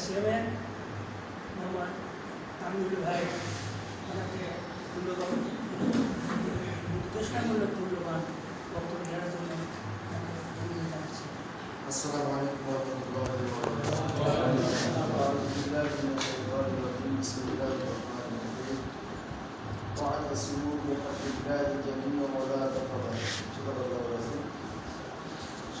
Chairman আমার তামিল ভাই ওনাকে মূল্যবান কৃষ্ণামূলক মূল্যবান বক্তব্য দেওয়ার জন্য তাকে ধন্যবাদ জানাচ্ছি السلام عليكم ورحمة الله وبركاته. أعوذ بالله من الشيطان الرجيم بسم الله الرحمن الرحيم. واعتصموا بحبل الله جميعا ولا تفرقوا. صدق الله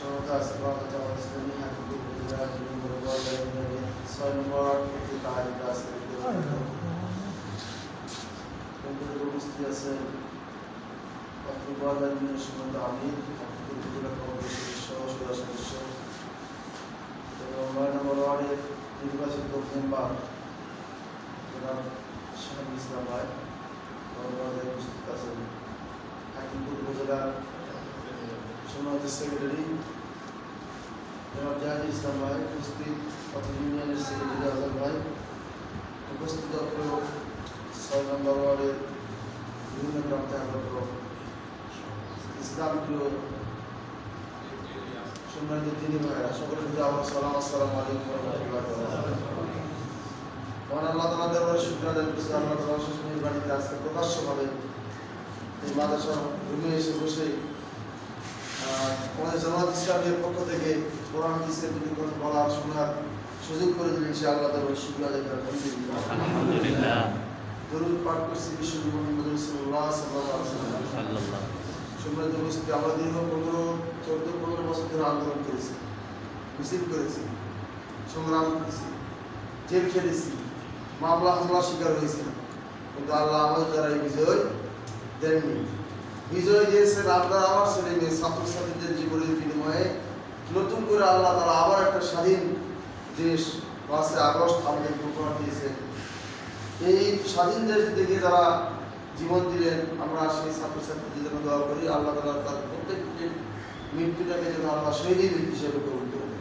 العظيم. সমতা সর্বতা ইসলামী হাকিকুল বিল্লাহ মিন ওয়ালাইহি সাল্লাল্লাহু আলাইহি তাআলা সাল্লাল্লাহু বন্ধুরা উপস্থিত আছেন অক্টোবর আলমিনের সুমন্ত আমির হাকিকুল বিল্লাহ কমিটির সদস্য সদস্য এবং নয় নম্বর ওয়ার্ডের নির্বাচিত মেম্বার জনাব শাহিদ ইসলাম ভাই আমাদের উপস্থিত আছেন হাকিমপুর উপজেলার সমাজ সেক্রেটারি জনাব জাহাজ ইসলাম ভাই উপস্থিত অত ইউনিয়নের সেক্রেটারি আজম ভাই উপস্থিত অত্র ছয় নম্বর ওয়ার্ডের বিভিন্ন থেকে আগত ইসলাম প্রিয় সম্মানিত দিনী ভাইরা সকলের প্রতি আমার সালাম, আসসালামু আলাইকুম মহান আল্লাহ তালা দেওয়ার শুক্র আদায় করছি, আল্লাহ তালা শেষ নির্বাণীতে আজকে প্রকাশ্যভাবে এই মাদ্রাসা রুমে এসে বসে আমাদের জামাত ইসলামের পক্ষ থেকে কোরআন হাদিসের যদি কোনো বলার শোনার সুযোগ করে দিলেন সে আল্লাহ তালার শুক্র আদায় আলহামদুলিল্লাহ আলহামদুলিল্লাহ। দরুদ পাঠ করছি বিশ্ব মোহাম্মদ রসুল্লাহ সাল্লাহ সাল্লাম সাল্লাল্লাহ আমরা দীর্ঘ পনেরো চোদ্দ পনেরো বছর ধরে আন্দোলন করেছি মিছিল করেছি সংগ্রাম করেছি জেল খেটেছি মামলা হামলা শিকার হয়েছি কিন্তু আল্লাহ আমাদের দ্বারা এই বিজয় দেননি। বিজয় দিয়েছেন আপনার আমার ছেলে মেয়ে ছাত্রছাত্রীদের জীবনের বিনিময়ে নতুন করে আল্লাহ তারা আবার একটা স্বাধীন দেশ পাঁচই আগস্ট আমাদের উপহার দিয়েছেন এই স্বাধীন দেশ থেকে যারা জীবন দিলেন আমরা সেই ছাত্রছাত্রীদের জন্য দোয়া করি আল্লাহ তালা তার প্রত্যেকটি মৃত্যুটাকে যেন আল্লাহ শহীদ হিসেবে কবুল করুন।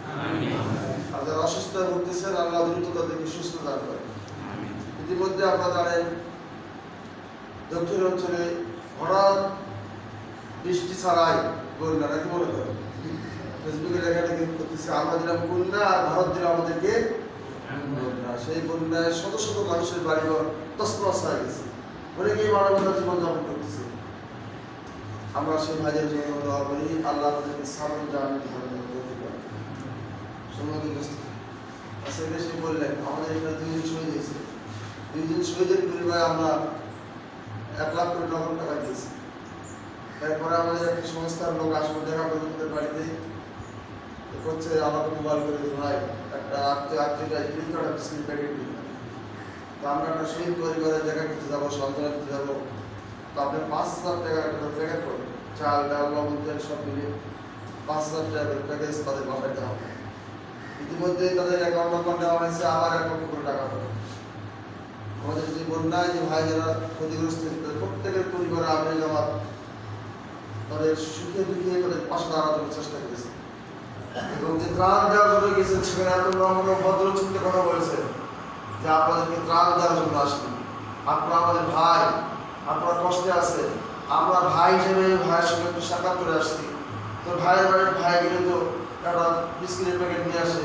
আর যারা অসুস্থ হয়ে উঠতেছেন আল্লাহ দ্রুত তাদেরকে সুস্থ দান করেন। ইতিমধ্যে আপনারা জানেন দক্ষিণ অঞ্চলে হঠাৎ বৃষ্টি ছাড়াই বন্যা নাকি মনে করেন ফেসবুকে লেখালেখি করতেছে, আমরা দিলাম বন্যা আর ভারত দিল আমাদেরকে সেই বন্যায় শত শত মানুষের বাড়িঘর তসমাস হয়ে গেছে। অনেকেই মানবতার জীবন যাপন করতেছে। আমরা সেই ভাইদের জন্য দোয়া করি, আল্লাহ তাদেরকে সামনে জান সে বললেন, আমাদের এখানে দুইজন শহীদ হয়েছে। দুইজন শহীদের পরিবারে আমরা এক লাখ কোটি টাকা দিয়েছি। তারপরে আমাদের একটা সংস্থার লোক আসলে দেখা করে তাদের বাড়িতে করছে আমাকে মোবাইল করে ভাই, একটা আত্মীয় আত্মীয় ক্রেডিট কার্ড বিস্কিট প্যাকেট দিল তো আমরা একটা শহীদ পরিবারের দেখা করতে যাব সন্তান দিতে যাব। তো আপনি পাঁচ হাজার টাকার একটা প্যাকেট করবেন চাল, ডাল, লবণ, তেল সব মিলিয়ে পাঁচ হাজার টাকার প্যাকেজ তাদের বাসায় হবে। ইতিমধ্যে তাদের অ্যাকাউন্ট নাম্বার দেওয়া হয়েছে, আবার লক্ষ করে টাকা হবে আমাদের যে বন্যায় যে ভাই যারা ক্ষতিগ্রস্ত প্রত্যেকের পরিবারে আমি আমার তাদের সুখে দুঃখে তাদের পাশে দাঁড়ানোর চেষ্টা করেছে। এবং যে ত্রাণ দেওয়ার জন্য গেছেন সেখানে এত নম্র ভদ্র চিত্তে কথা বলেছে যে, আপনাদেরকে ত্রাণ দেওয়ার জন্য আসেন আপনারা আমাদের ভাই, আপনারা কষ্টে আছে আমরা ভাই হিসেবে ভাইয়ের সঙ্গে একটু সাক্ষাৎ করে আসছি। তো ভাইয়ের বাড়ির ভাই গেলে তো একটা বিস্কিটের প্যাকেট নিয়ে আসে।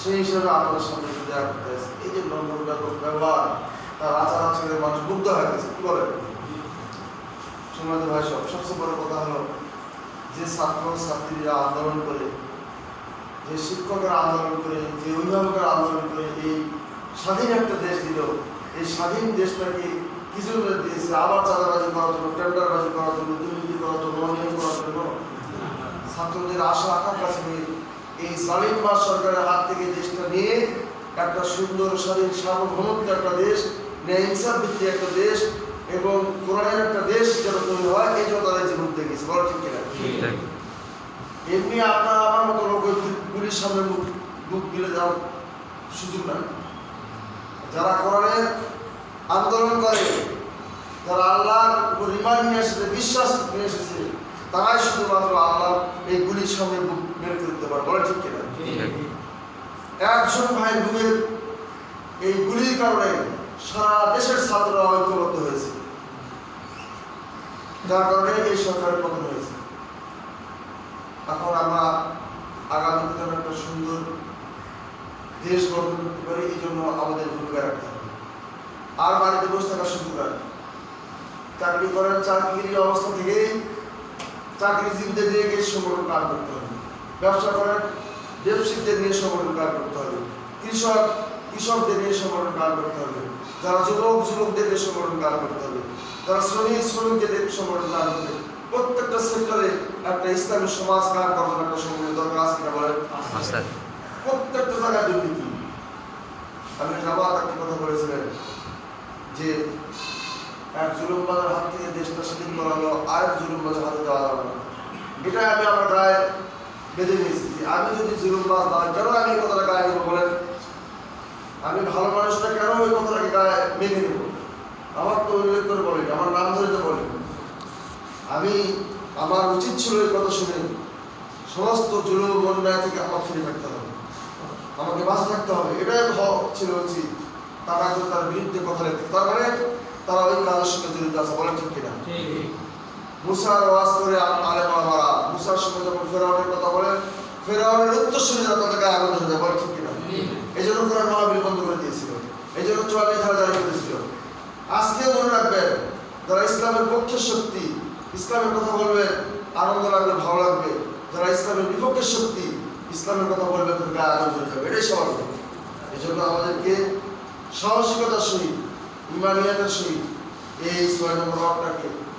সেই হিসেবে আপনাদের সামনে একটু দেখা করতে আসে এই যে ব্যাপক ব্যবহার, তার আচার আচরণে মানুষ মুগ্ধ হয়ে গেছে। কি বলেন? সমাজ সব সবচেয়ে বড় কথা হলো যে ছাত্র ছাত্রীরা আন্দোলন করে, যে শিক্ষকেরা আন্দোলন করে, যে অভিভাবকেরা আন্দোলন করে, এই স্বাধীন একটা দেশ দিল। এই স্বাধীন দেশটাকে কিছু দিয়েছে। আবার চাঁদাবাজি করার জন্য, টেন্ডারবাজি করার জন্য, দুর্নীতি করার জন্য অনিয়ম করার জন্য ছাত্রদের আশা, আকাঙ্ক্ষা ছিল। এই সালিম মাস সরকারের হাত থেকে দেশটা নিয়ে একটা সুন্দর স্বাধীন সার্বভৌমত্ব একটা দেশ, ন্যায় ইনসাফ ভিত্তিক একটা দেশ এবং কোরআনের একটা দেশ যেন তৈরি হয় এই জন্য তাদের জীবন দিয়ে গেছে। বলো ঠিক কিনা? এমনি আপনার আমার মতো লোক গুলির সামনে মুখ মুখ গিলে যাওয়ার সুযোগ নাই। যারা কোরআনের আন্দোলন করে যারা আল্লাহর উপর ইমান নিয়ে এসেছে বিশ্বাস নিয়ে এসেছে তারাই শুধুমাত্র আল্লাহ এই গুলির সামনে মুখ বের করে দিতে পারে। বলে ঠিক কিনা? একজন ভাই বুকের এই গুলির কারণে সারা দেশের ছাত্ররা ঐক্যবদ্ধ হয়েছে। যার কারণে এই সরকারের পতন হয়েছে। এখন আমরা আগামী দিনে একটা সুন্দর দেশ গঠন করতে পারি, এই জন্য আমাদের ভূমিকা রাখতে হবে। আর বাড়িতে বসে থাকার সুযোগ নাই চাকরি করেন চাকরির অবস্থা থেকেই চাকরিজীবীদের নিয়ে সংগঠন কাজ করতে হবে। ব্যবসা করেন ব্যবসায়ীদের নিয়ে সংগঠন কাজ করতে হবে। কৃষক, কৃষকদের নিয়ে সংগঠন কাজ করতে হবে। যারা যুবক, যুবকদের নিয়ে সংগঠন কাজ করতে হবে। যারা শ্রমিক শ্রমিকদের প্রত্যেকটা সেক্টরে একটা ইসলামী সমাজ করার একটা দরকার আছে কিনা বলেন? প্রত্যেকটা জায়গায় দুর্নীতি। আমি জামাত একটি কথা বলেছিলেন যে এক জুলুমবাজার হাত থেকে দেশটা স্বাধীন করা হলো আরেক জুলুমবাজার হাতে দেওয়া যাবে না। এটা আমি আমার গায়ে বেঁধে নিয়েছি আমি যদি জুলুমবাজ না কেন আমি এই কথাটা গায়ে বলেন? আমি ভালো মানুষটা কেন ওই কথাটাকে গায়ে মেনে নেব? আমার তো উল্লেখ করে বলি আমার নাম ধরে তো বলি আমি আমার উচিত ছিল এই কথা শুনে সমস্ত জুলুম অন্যায় থেকে আমার ফিরে থাকতে হবে। আমাকে বাঁচে থাকতে হবে এটাই ছিল উচিত। তারা কিন্তু তার বিরুদ্ধে কথা লিখতে তার মানে তারা ওই কাজের সঙ্গে জড়িত আছে বলেন ঠিক কিনা? মুসার ওয়াজ করে আলেম আমারা মুসার সঙ্গে যখন ফেরাউনের কথা বলে ফেরাউনের উত্তরসূরি যারা তাদেরকে আনন্দ হয়ে যায় বলেন ঠিক কিনা? এই জন্য কোরআন মহাবীর বন্ধ করে দিয়েছিল। এই জন্য চুয়াল্লিশ ধারা জারি করেছিল আজকে মনে রাখবেন, যারা ইসলামের পক্ষের শক্তি, ইসলামের কথা বলবে আনন্দ লাগবে, ভালো লাগবে। যারা ইসলামের বিপক্ষের শক্তি, ইসলামের কথা বলবে তাদের গায়ে আনন্দ হয়ে যাবে এটাই স্বাভাবিক এই জন্য আমাদেরকে সাহসিকতার সহিত, ইমানিয়াতের সহিত এই ছয় নম্বর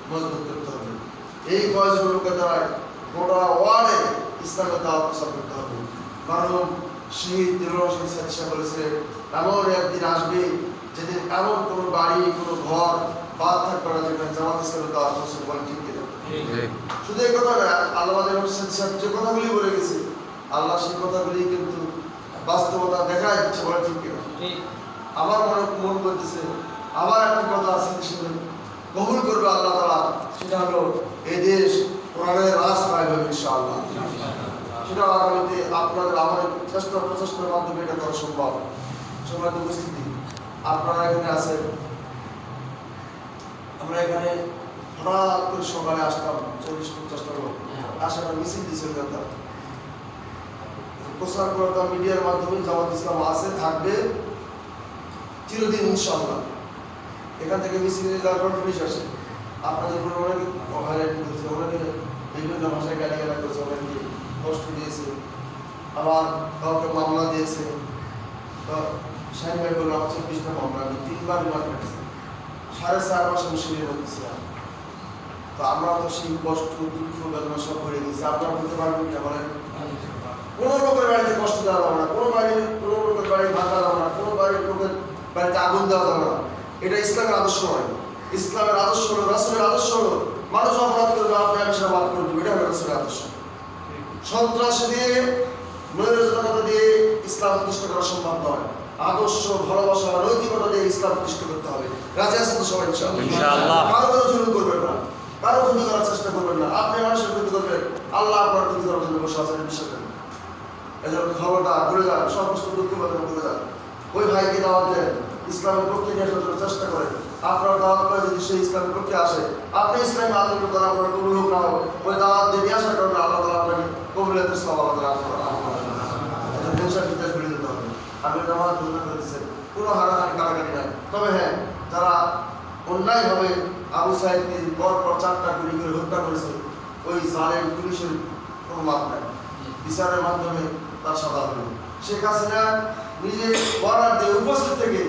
মজবুত করতে হবে। এই কয়জন লোকের দ্বারাই গোটা ওয়ার্ডে ইসলামের দাওয়াত প্রচার করতে হবে। কারণ শহীদ দিলর হোসেন সাদিসা বলেছে এমন একদিন আসবে যেদিন এমন কোনো বাড়ি কোনো ঘর বাদ থাকবে না যেখানে জামাত ইসলামের দাওয়াত বলে ঠিক কিনা? শুধু এই কথা না আল্লাহ হোসেন সাহেব যে কথাগুলি বলে গেছে আল্লাহ সেই কথাগুলি কিন্তু বাস্তবতা দেখা যাচ্ছে বলে ঠিক কিনা? আমার মনে মন করতেছে আবার একটা কথা আছে সেটা কবুল করবে আল্লাহ তালা সেটা হলো এই দেশ কোরআনের রাস্তায় হবে ইনশাআল্লাহ। সেটা আগামীতে আপনাদের আমাদের চেষ্টা প্রচেষ্টার মাধ্যমে এটা করা সম্ভব। সম্মানিত উপস্থিতি। আপনারা এখানে আছেন। আমরা এখানে হঠাৎ করে সকালে আসতাম চল্লিশ পঞ্চাশটা লোক। আসার মিছিল দিয়েছিল যেতাম প্রচার করতাম মিডিয়ার মাধ্যমে জামাত ইসলাম আছে থাকবে। চিরদিন ইনশাআল্লাহ। এখান থেকে মিছিল যাওয়ার পর পুলিশ আসে। আপনাদের উপরে অনেকে হাইলাইট করেছে অনেকে বিভিন্ন ভাষায় গালি গালা করেছে অনেকে কষ্ট দিয়েছে। আবার কাউকে মামলা দিয়েছে। তো শাহিন ভাই বলল আমি তিনবার সাড়ে চার মাস আমি শিবির করতেছিলাম তো আমরা তো সেই কষ্ট, দুঃখ, বেদনা সব হয়ে গেছি। আপনারা বলতে পারবেন কিনা বলেন? কোনো লোকের বাড়িতে কষ্ট দেওয়া যাবে না। কোনো বাড়ির, কোনো লোকের বাড়ি ভাঙা যাবে না। কোনো বাড়ির লোকের বাড়িতে আগুন দেওয়া যাবে না। এটা ইসলামের আদর্শ নয়। ইসলামের আদর্শ হলো, রাসুলের আদর্শ হলো, মানুষ অপরাধ করবে, আপনি আমি সেটা মাফ করে দেবো। এটা হলো রাসুলের আদর্শ। সন্ত্রাসী দিয়ে নৈরাজনকতা দিয়ে ইসলাম প্রতিষ্ঠা করা সম্ভব নয়। আদর্শ ভালোবাসা নৈতিকতা দিয়ে ইসলাম প্রতিষ্ঠা করতে হবে। রাজি আছেন তো সবাই। কারও কোনো জুলুম করবেন না। কারও ক্ষতি করার চেষ্টা করবেন না। আপনি মানুষের ক্ষতি করবেন। আল্লাহ আপনার ক্ষতি করার জন্য বসে আছেন বিশ্বাস করেন। এই জন্য খবরটা ভুলে যান সমস্ত দুঃখ বেদনা ভুলে যান। ওই ভাইকে দাওয়াত দেন। ইসলামের পক্ষে নিয়ে আসার চেষ্টা করেন। আপনার দাওয়াত করে যদি সেই ইসলামের পক্ষে আসে আপনি ইসলামী আন্দোলন করা আপনার কবুল হোক না হোক ওই দাওয়াত দিয়ে নিয়ে আসার কারণে আল্লাহ তালা আপনাকে কবুলিয়াতের সব আল্লাহ তালা কোনো হারাহারি কারাগারি নাই। তবে হ্যাঁ যারা অন্যায়ভাবে আবু সাহেবকে পর পর চারটা গুলি করে হত্যা করেছে, ওই জালেম পুলিশের কোনো মাপ নাই। বিচারের মাধ্যমে তার সাদা হলো শেখ হাসিনা নিজে বর্ডার দিয়ে উপস্থিত থেকে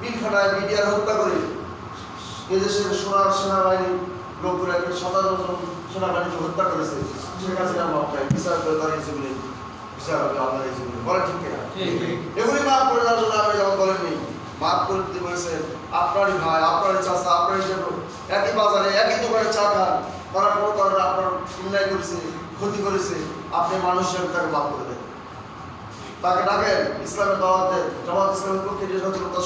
পিলখানায় মিডিয়ার হত্যা করে এদেশের সোনার সেনাবাহিনী লোকগুলোকে জন সেনাবাহিনীকে হত্যা করেছে। শেখ হাসিনা নাই বিচার করে দাঁড়িয়েছে বলে বিচার হবে আল্লাহ হয়েছে বলে বলে ঠিক কিনা? এগুলি মাফ করে দেওয়ার জন্য আপনি যেমন বলেননি মাফ করে দিতে বলেছেন আপনারই ভাই আপনারই চাষা আপনারই জন্য একই বাজারে একই দোকানে চা খান। তারা কোনো কারণে আপনার অন্যায় করেছে ক্ষতি করেছে আপনি মানুষ হিসেবে তাকে মাফ করে দেন। তাকে ডাকেন ইসলামের দাওয়াত জামাত ইসলামের পক্ষে যে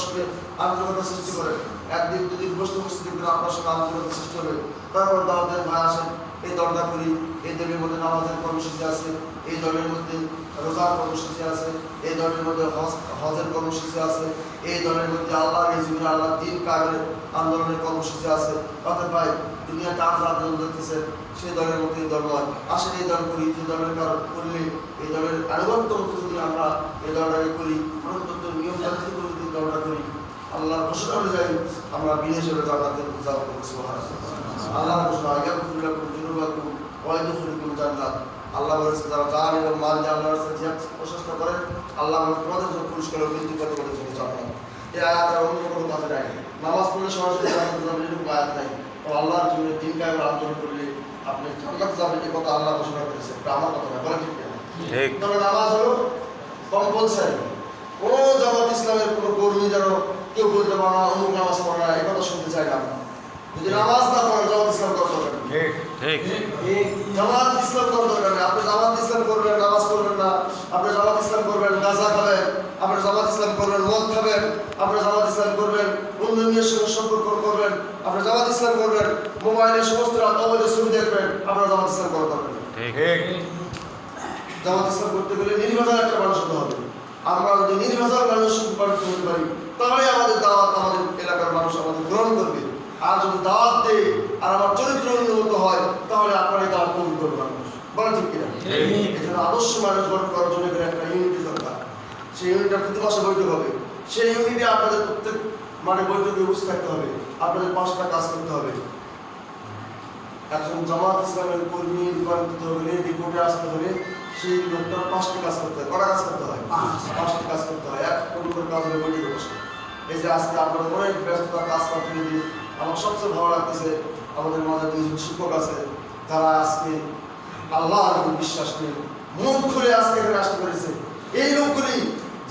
সঙ্গে আন্তরিকতা সৃষ্টি করেন। একদিন দুদিন বসতে বসতে দেখবেন আপনার সঙ্গে আন্তরিকতা সৃষ্টি হবে। তারপর দাওয়াত ভাই আসেন এই দলটা করি, এই দলের মধ্যে নামাজের কর্মসূচি আছে, এই দলের মধ্যে রোজার কর্মসূচি আছে, এই দলের মধ্যে হজ, হজের কর্মসূচি আছে, এই দলের মধ্যে আল্লাহ আল্লাহ দিন কাগের আন্দোলনের কর্মসূচি আছে। অর্থাৎ ভাই দুনিয়াতে আজ আন্দোলন করতেছে সেই দলের মধ্যে এই দল নয়। আসলে এই দল করি, যে দলের কারণ করলে এই দলের আনুগত্য মতো যদি আমরা এই দলটাকে করি, আনুগত্য নিয়মতান্ত্রিক করে যদি দলটা করি, আল্লাহর ঘোষণা অনুযায়ী আমরা হিসেবে জান্নাতে যাব আল্লাহর ঘোষণা ওয়া ইয়াদখুলুকুম জান্নাত। আল্লাহ বলেছে যারা জান এবং মাল দিয়ে আল্লাহর রাস্তায় জিহাদ করে আল্লাহ তোমাদের জন্য পুরস্কার বৃদ্ধি করতে বলে জান্নাত এই আয়াত আর অন্য কোনো কাজে নাই। নামাজ পড়লে সরাসরি জান্নাতে যাবে এরকম আয়াত নাই। তো আল্লাহর জন্য দিন কায়েমের আন্দোলন করলে আপনি জান্নাতে যাবেন কথা আল্লাহ ঘোষণা করেছে এটা আমার কথা না বলে ঠিক ঠিক। তবে নামাজ হলো কম্পালসারি কোনো জামাত ইসলামের কোনো কর্মী যেন কেউ বলতে পারে না অমুক নামাজ পড়ে না এই কথা শুনতে চাই না। যদি নামাজ না পড়েন জামাত ইসলাম করা দরকার নেই। জামাত ইসলাম করা দরকার আপনি জামাত ইসলাম করবেন নামাজ পড়বেন না। আপনি জামাত ইসলাম করবেন গাঁজা খাবেন। আপনি জামাত ইসলাম করবেন মদ খাবেন। আপনি জামাত ইসলাম করবেন সঙ্গে সম্পর্ক করবেন। আপনি জামাত ইসলাম করবেন মোবাইলে সমস্ত রাত অবৈধ ছবি দেখবেন। আপনার জামাত ইসলাম করা দরকার নেই জামাত ইসলাম করতে গেলে নির্ভেজাল একটা মানুষ হতে হবে। আমরা যদি নির্ভেজাল মানুষ হতে পারি তাহলে আমাদের দাওয়াত আমাদের এলাকার মানুষ আমাদের গ্রহণ করবে। আর যদি দাওয়াত দেয় আর আমার চরিত্র উন্নত হয় তাহলে আপনার এই দাওয়াত কবুল করবে মানুষ। বলা ঠিক কিনা? আদর্শ মানুষ গঠন করার জন্য এখানে একটা ইউনিটি দরকার। সেই ইউনিটটা প্রতি মাসে বৈঠক হবে। সেই ইউনিটে আপনাদের প্রত্যেক মানে বৈঠকে উপস্থিত থাকতে হবে। আপনাদের পাঁচটা কাজ করতে হবে। একজন জামাত ইসলামের কর্মী রূপান্তরিত হলে রিপোর্টে আসতে হলে সেই লোকটার পাঁচটি কাজ করতে হয়। কটা কাজ করতে হয়? পাঁচটি কাজ করতে হয়। এক কাজ হলে বৈঠকে বসে। এই যে আজকে আপনার অনেক ব্যস্ততা কাজ করতে আমার সবচেয়ে ভালো লাগতেছে আমাদের মাঝে দুইজন শিক্ষক আছে, তারা আজকে আল্লাহ বিশ্বাস নিয়ে মন খুলে আজকে এখানে আসতে পেরেছে। এই লোকগুলি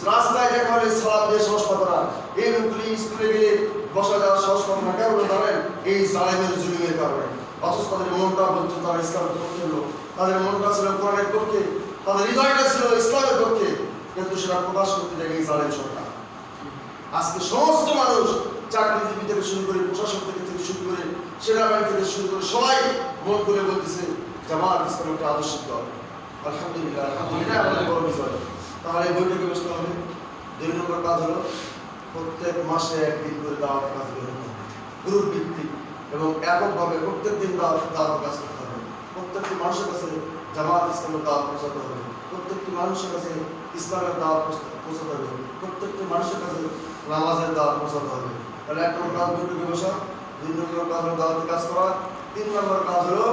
রাস্তায় দেখা হলে সালাম দিয়ে সহজ পাবে না। এই লোকগুলি স্কুলে গেলে বসা যাওয়ার সহজ পাবে না। কেন জানেন? এই সালামের জুলুমের কারণে। অথচ তাদের মনটা বলতো তারা ইসলামের পক্ষে লোক। তাদের মনটা ছিল কোরআনের পক্ষে, তাদের হৃদয়টা ছিল ইসলামের পক্ষে। কিন্তু সেটা প্রকাশ করতে যায় এই জালেম সরকার। আজকে সমস্ত মানুষ চাকরিজীবী থেকে শুরু করে প্রশাসন থেকে থেকে শুরু করে সেনাবাহিনী থেকে শুরু করে সবাই মন করে বলতেছে, জামাত ইসলাম একটা আদর্শিক দল। আলহামদুলিল্লাহ আলহামদুলিল্লাহ আমাদের বড় বিষয়। তাহলে বৈঠকে বসতে হবে। দুই নম্বর কাজ হলো, প্রত্যেক মাসে একদিন করে দাওয়াত কাজ বের হতে হবে। গ্রুপ ভিত্তিক এবং এককভাবে প্রত্যেক দিন দাওয়াত দাওয়াত কাজ করতে হবে। প্রত্যেকটি মানুষের কাছে জামাত ইসলামের দাওয়াত পৌঁছাতে হবে। প্রত্যেকটি মানুষের কাছে ইসলামের দাওয়াত পৌঁছাতে হবে। প্রত্যেকটি মানুষের কাছে নামাজের দাওয়াত পৌঁছাতে হবে। তাহলে এক নম্বর কাজ বৈঠকে বসা দুই নম্বর কাজ হলো দাওয়াতের কাজ করা, তিন নম্বর কাজ হলো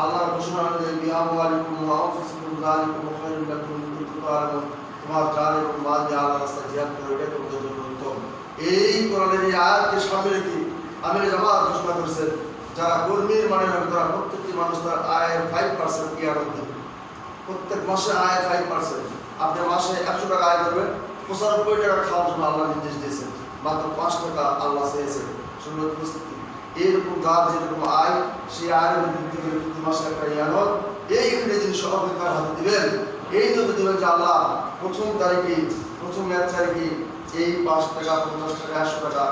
আল্লাহর ঘোষণা অনুযায়ী বিয়ামু আলাইকুম ওয়া আনফুসিকুম যালিকুম খায়রুল লাকুম ইন কুনতুম তা'লামুন তোমার জান এবং মাল দিয়ে আল্লাহর রাস্তায় জিহাদ করো এটা তোমাদের জন্য উত্তম। এই কোরআনের এই আয়াতকে সামনে রেখে আমির জামাত ঘোষণা করেছেন, যারা কর্মীর মানে হবে তারা প্রত্যেকটি মানুষ তার আয়ের ফাইভ পার্সেন্ট কিয়ামত দেবে। প্রত্যেক মাসে আয় ফাইভ পার্সেন্ট আপনি মাসে একশো টাকা আয় করবেন, পঁচানব্বই টাকা খাওয়ার জন্য আল্লাহ নির্দেশ দিয়েছেন। মাত্র পাঁচ টাকা আল্লাহ চেয়েছেন সুন্দর প্রস্তুতি এরকম যার যেরকম আয়, সেই আয়ের বৃদ্ধি করে প্রতি মাসে একটা ইয়ানত। এই ইউনিটে যিনি সভাপতি হাতে দিবেন। এই জন্য দিবেন যে আল্লাহ প্রথম তারিখে, প্রথম এক তারিখে এই পাঁচ টাকা, পঞ্চাশ টাকা, একশো টাকা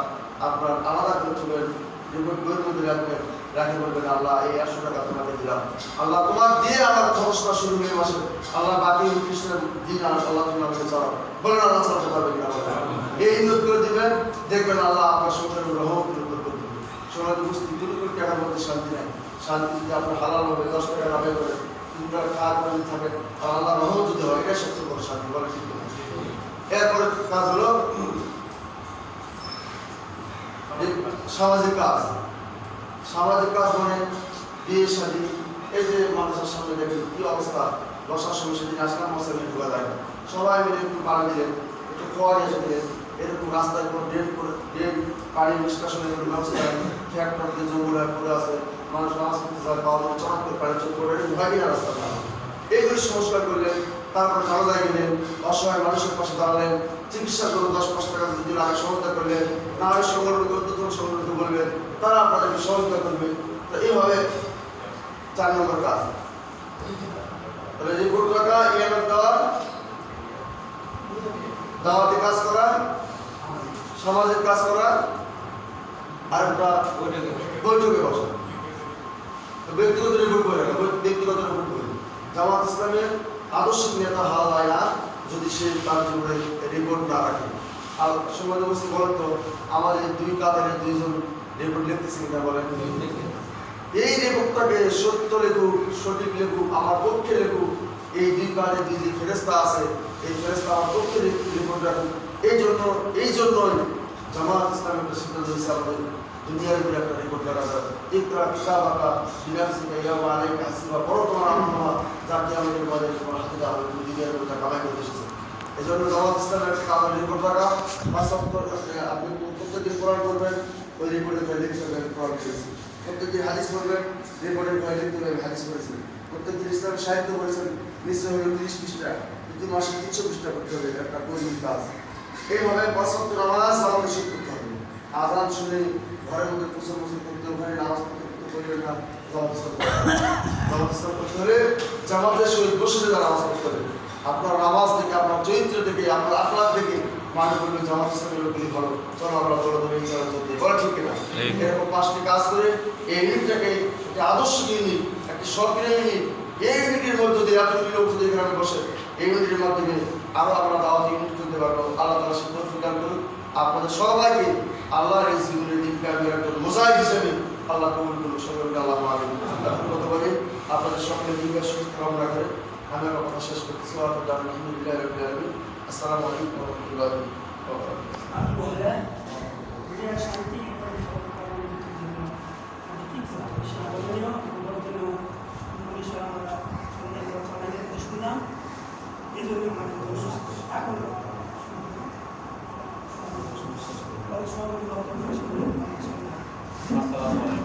আপনার আলাদা করে চলবেন রিপোর্ট বইয়ের রাখবেন। রাখে বলবেন, আল্লাহ, এই একশো টাকা তোমাকে দিলাম। আল্লাহ, তোমার দিয়ে আমার খরচটা শুরু হয়ে মাসে। আল্লাহ, বাকি খ্রিস্টান দিন আল্লাহ তুমি আমাকে চালাও বলেন, আল্লাহ চালাতে পারবে কিনা এই নিয়োগ করে দিবেন, দেখবেন আল্লাহ আপনার করে দেবে সমাজ উপস্থিত দুটো করে টাকার মধ্যে শান্তি নাই? শান্তি যদি আপনার হালাল হবে, দশ টাকা লাভে করে তিন টাকা খাওয়া করে যদি থাকে আল্লাহ রহমত যদি হয়, এটাই সবচেয়ে বড় শান্তি। বলে ঠিক এরপরে কাজ হলো সামাজিক কাজ। সামাজিক কাজ মানে বিয়ে শাদী, এই যে মানুষের সামনে দেখেন কি অবস্থা। বসার সময় সেদিন আসলাম মশাইলে ঢোকা যায়। সবাই মিলে একটু পানি দিলেন, একটু খোয়া এসে দিলেন এরকম রাস্তায় কোনো ড্রেন করে, ড্রেন, পানি নিষ্কাশনের কোনো ব্যবস্থা ফ্যাক্টর যে জঙ্গলে পড়ে আছে। মানুষ পড়তে যায় পাওয়া যায় চড়াত করে পানি চোখ করে হয় কিনা রাস্তা এইগুলি সংস্কার করলেন, তারপর জানাজায় গেলেন, অসহায় মানুষের পাশে দাঁড়ালেন চিকিৎসা জন্য দশ পাঁচ টাকা যদি লাগে সহায়তা করলেন। না হয় সংগঠন উদ্যোতন সংগঠনকে বলবেন তারা আপনাদেরকে সহযোগিতা করবে। তো এইভাবে চার নম্বর কাজ। তাহলে রিপোর্ট রাখা ইএমএফ দেওয়া, দাওয়াতি কাজ করা সামাজিক কাজ করা, আর একটা বৈঠকে বসা। ব্যক্তিগত রিপোর্ট করে রাখা ব্যক্তিগত রিপোর্ট করে জামাত ইসলামের আদর্শিক নেতা হওয়া যায় না যদি সে তার জীবনে রিপোর্ট না রাখে। আর সমাজ অবস্থা বলেন তো, আমাদের দুই কাতারে দুইজন রিপোর্ট লিখতেছে কিনা বলেন? এই রেকর্ডটাকে সত্য লেখুক, সঠিক লেখুক, আমার পক্ষে লেখুক, এই দুই কাজে দুই যে ফেরেস্তা আছে, এই ফেরেস্তা আমার পক্ষে রিপোর্ট রাখুক। এই জন্য, এই জন্যই জামাত ইসলাম একটা সিদ্ধান্ত আমাদের দুনিয়ার উপরে একটা রিপোর্ট রাখা যায়। ইকরা কিতাব আঁকা বিনাফসিকা ইয়াবা আলাইকা হাসিবা। বড় তোমার আমল যাকে আমাদের বাজে তোমার হাতে দেওয়া হবে দুনিয়ার উপরে কামাই করতে এই জন্য জামাত ইসলামের কামাই রিপোর্ট রাখা পাঁচ সপ্তাহ আপনি প্রত্যেকদিন কোরআন করবেন ওই রিপোর্টের ফেলে হিসাবে কোরআন করেছি প্রত্যেকদিন হাদিস পড়বেন রিপোর্টের ফেলে তুমি হাদিস করেছেন প্রত্যেকদিন ইসলাম সাহিত্য করেছেন নিশ্চয় হলো তিরিশ পৃষ্ঠা প্রতি মাসে তিনশো পৃষ্ঠা করতে হবে, একটা কর্মী কাজ এইভাবে পাঁচ সপ্তাহ নামাজ আমাদের শিখ করতে হবে। আজান শুনে ঘরের মধ্যে পুষে পুষে করতে ওখানে নামাজ করতে করবে না করতে হলে জামাতের সহিত বসে নামাজ পড়তে হবে। আপনার নামাজ থেকে আপনার চরিত্র থেকে আপনার আখলাক থেকে জামাত ইসলামের ভালো চলো আমরা ইনশাল্লাহ চলতে ঠিক এরকম পাঁচটি কাজ করে এই ইউনিটটাকে একটি আদর্শ ইউনিট একটি সক্রিয় ইউনিট এই ইউনিটের মধ্য দিয়ে এতগুলি লোক যদি এখানে বসে এই ইউনিটের মাধ্যমে আরও আমরা দাওয়াত ইউনিট করতে পারব। আল্লাহ তালা সে করুন আপনাদের সবাইকে আল্লাহর এই জীবনের দিনকে আমি একজন মোজাহিদ হিসেবে আল্লাহ কবুল করুন সকলকে আল্লাহ এখন কথা বলি। আপনাদের সকলের দীর্ঘ সুস্থ কামনা করে আমার কথা শেষ করতেছি আলহামদুলিল্লাহ আসসালামু আলাইকুম রহমতুল্লাহ শান্তি এবং সরকারের